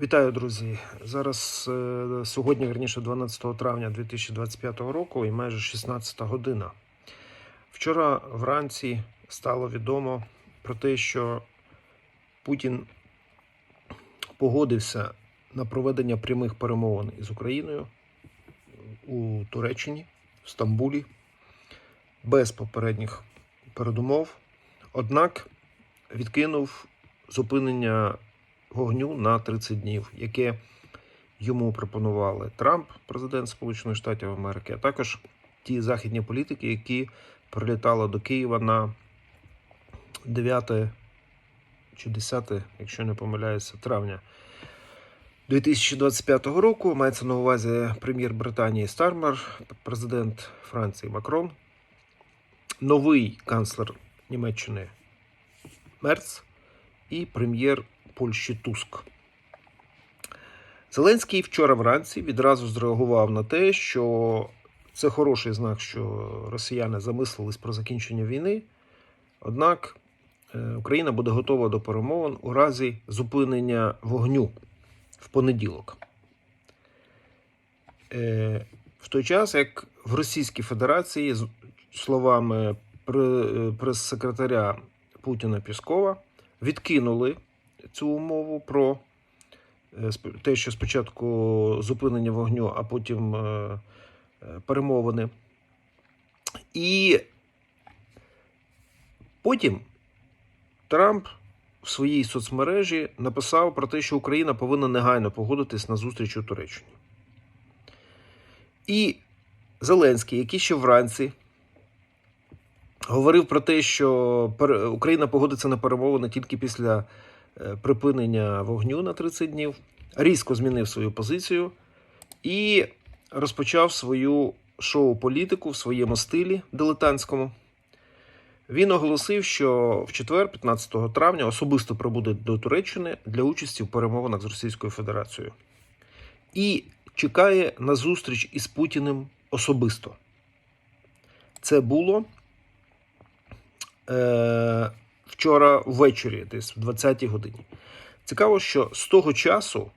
Вітаю, друзі. Зараз е, сьогодні, верніше, 12 травня 2025 року, і майже 16 година. Вчора вранці стало відомо про те, що Путін погодився на проведення прямих перемовин із Україною у Туреччині, в Стамбулі, без попередніх передумов. Однак відкинув зупинення вогню на 30 днів, яке йому пропонували Трамп, президент Сполучених Штатів Америки, а також ті західні політики, які прилітали до Києва на 9 чи 10, якщо не помиляюся, травня 2025 року. Мається на увазі прем'єр Британії Стармер, президент Франції Макрон, новий канцлер Німеччини Мерц і прем'єр Польщі Туск. Зеленський вчора вранці відразу зреагував на те, що це хороший знак, що росіяни замислились про закінчення війни. Однак е, Україна буде готова до перемовин у разі зупинення вогню в понеділок. Е, В той час, як в Російській Федерації, з словами прес-секретаря Путіна Піскова, відкинули цю умову про е, те, що спочатку зупинення вогню, а потім е, е, перемовини. І потім Трамп в своїй соцмережі написав про те, що Україна повинна негайно погодитись на зустріч у Туреччині. І Зеленський, який ще вранці говорив про те, що Україна погодиться на перемовини тільки після припинення вогню на 30 днів, різко змінив свою позицію і розпочав свою шоу-політику в своєму стилі дилетантському. Він оголосив, що в четвер, 15 травня, особисто прибуде до Туреччини для участі в перемовинах з Російською Федерацією. І чекає на зустріч із Путіним особисто. Це було е, вчора ввечері, десь в 20-й годині. Цікаво, що з того часу,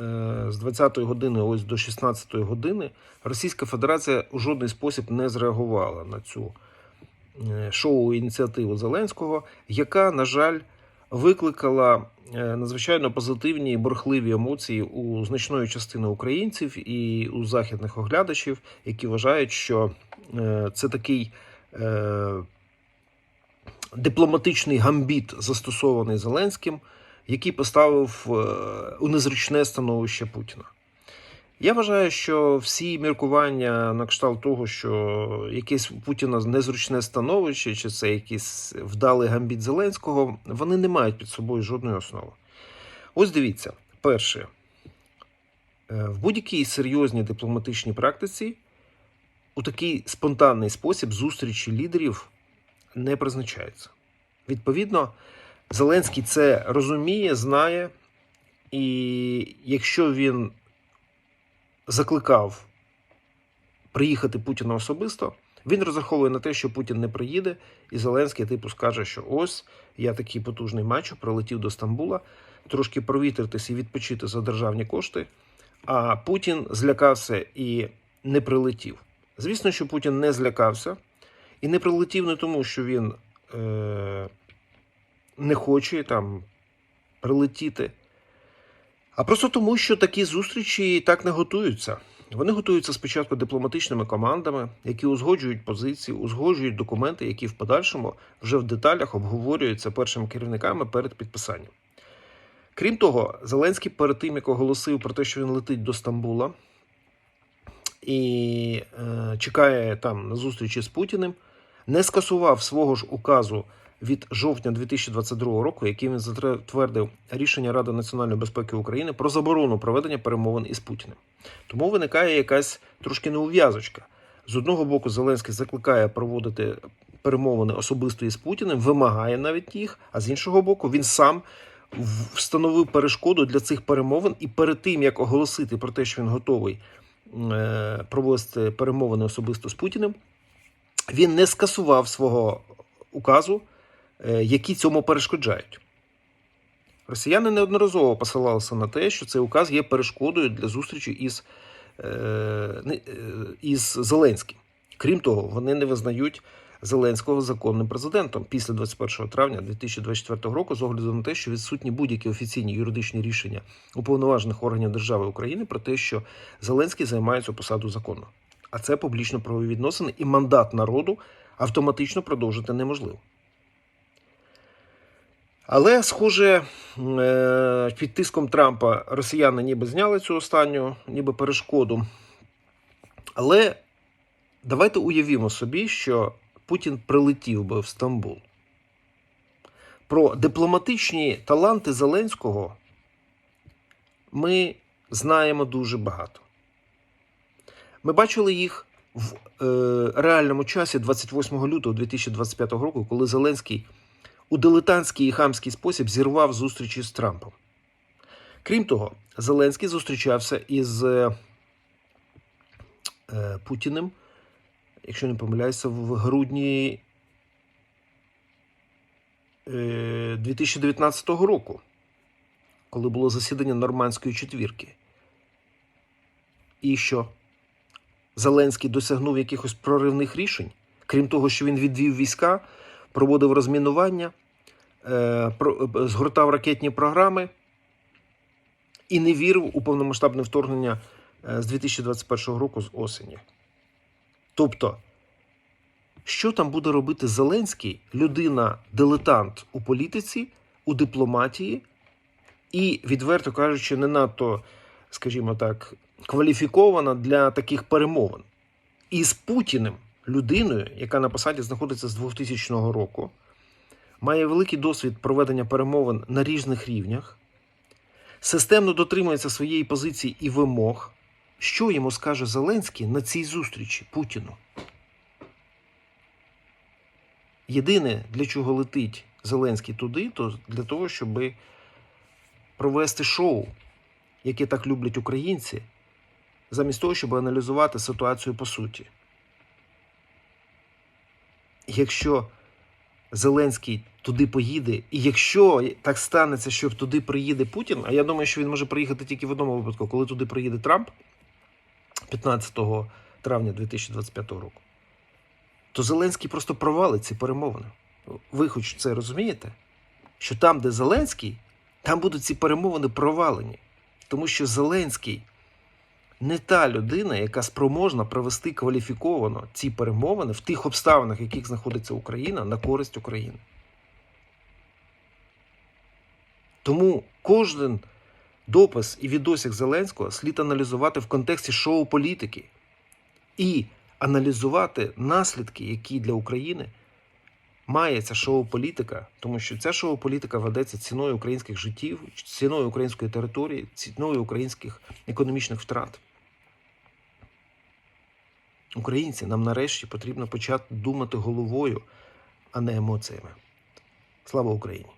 е, з 20-ї години ось до 16-ї години, Російська Федерація у жодний спосіб не зреагувала на цю е, шоу-ініціативу Зеленського, яка, на жаль, викликала е, надзвичайно позитивні і бурхливі емоції у значної частини українців і у західних оглядачів, які вважають, що це такий дипломатичний гамбіт, застосований Зеленським, який поставив е, у незручне становище Путіна. Я вважаю, що всі міркування на кшталт того, що якесь у Путіна незручне становище, чи це якийсь вдалий гамбіт Зеленського, вони не мають під собою жодної основи. Ось дивіться, перше, е, в будь-якій серйозній дипломатичній практиці у такий спонтанний спосіб зустрічі лідерів не призначаються. Відповідно, Зеленський це розуміє, знає, і якщо він закликав приїхати Путіна особисто, він розраховує на те, що Путін не приїде, і Зеленський типу скаже, що ось я такий потужний мачо, прилетів до Стамбула, трошки провітритись і відпочити за державні кошти. А Путін злякався і не прилетів. Звісно, що Путін не злякався і не прилетів не тому, що він е, не хоче там прилетіти, а просто тому, що такі зустрічі так не готуються. Вони готуються спочатку дипломатичними командами, які узгоджують позиції, узгоджують документи, які в подальшому вже в деталях обговорюються першими керівниками перед підписанням. Крім того, Зеленський перед тим, як оголосив про те, що він летить до Стамбула і е, чекає там на зустрічі з Путіним, не скасував свого ж указу від жовтня 2022 року, яким він затвердив рішення Ради національної безпеки України про заборону проведення перемовин із Путіним. Тому виникає якась трошки неув'язочка. З одного боку, Зеленський закликає проводити перемовини особисто із Путіним, вимагає навіть їх, а з іншого боку, він сам встановив перешкоду для цих перемовин, і перед тим як оголосити про те, що він готовий провести перемовини особисто з Путіним, він не скасував свого указу, е, які цьому перешкоджають. Росіяни неодноразово посилалися на те, що цей указ є перешкодою для зустрічі із, е, е, із Зеленським. Крім того, вони не визнають Зеленського законним президентом після 21 травня 2024 року, з огляду на те, що відсутні будь-які офіційні юридичні рішення уповноважених органів держави України про те, що Зеленський займає цю посаду законно. А це публічно правові відносини і мандат народу автоматично продовжити неможливо. Але, схоже, е, під тиском Трампа росіяни ніби зняли цю останню, ніби перешкоду. Але давайте уявімо собі, що Путін прилетів би в Стамбул. Про дипломатичні таланти Зеленського ми знаємо дуже багато. Ми бачили їх в е, реальному часі 28 лютого 2025 року, коли Зеленський у дилетантський і хамський спосіб зірвав зустрічі з Трампом. Крім того, Зеленський зустрічався із е, Путіним, якщо не помиляюся, в грудні е, 2019 року, коли було засідання Нормандської четвірки. І що? Зеленський досягнув якихось проривних рішень, крім того, що він відвів війська, проводив розмінування, е, е, згортав ракетні програми і не вірив у повномасштабне вторгнення е, з 2021 року з осені. Тобто, що там буде робити Зеленський, людина-дилетант у політиці, у дипломатії, і, відверто кажучи, не надто, скажімо так, кваліфікована для таких перемовин. І з Путіним, людиною, яка на посаді знаходиться з 2000 року, має великий досвід проведення перемовин на різних рівнях, системно дотримується своєї позиції і вимог. Що йому скаже Зеленський на цій зустрічі Путіну? Єдине, для чого летить Зеленський туди, то для того, щоб провести шоу, яке так люблять українці, замість того, щоб аналізувати ситуацію по суті. Якщо Зеленський туди поїде, і якщо так станеться, що туди приїде Путін, а я думаю, що він може приїхати тільки в одному випадку, коли туди приїде Трамп 15 травня 2025 року, то Зеленський просто провалить ці перемовини. Ви хоч це розумієте? Що там, де Зеленський, там будуть ці перемовини провалені. Тому що Зеленський не та людина, яка спроможна провести кваліфіковано ці перемовини в тих обставинах, в яких знаходиться Україна, на користь України. Тому кожен допис і відосик Зеленського слід аналізувати в контексті шоу-політики і аналізувати наслідки, які для України має ця шоу-політика, тому що ця шоу-політика ведеться ціною українських життів, ціною української території, ціною українських економічних втрат. Українці, нам нарешті потрібно почати думати головою, а не емоціями. Слава Україні!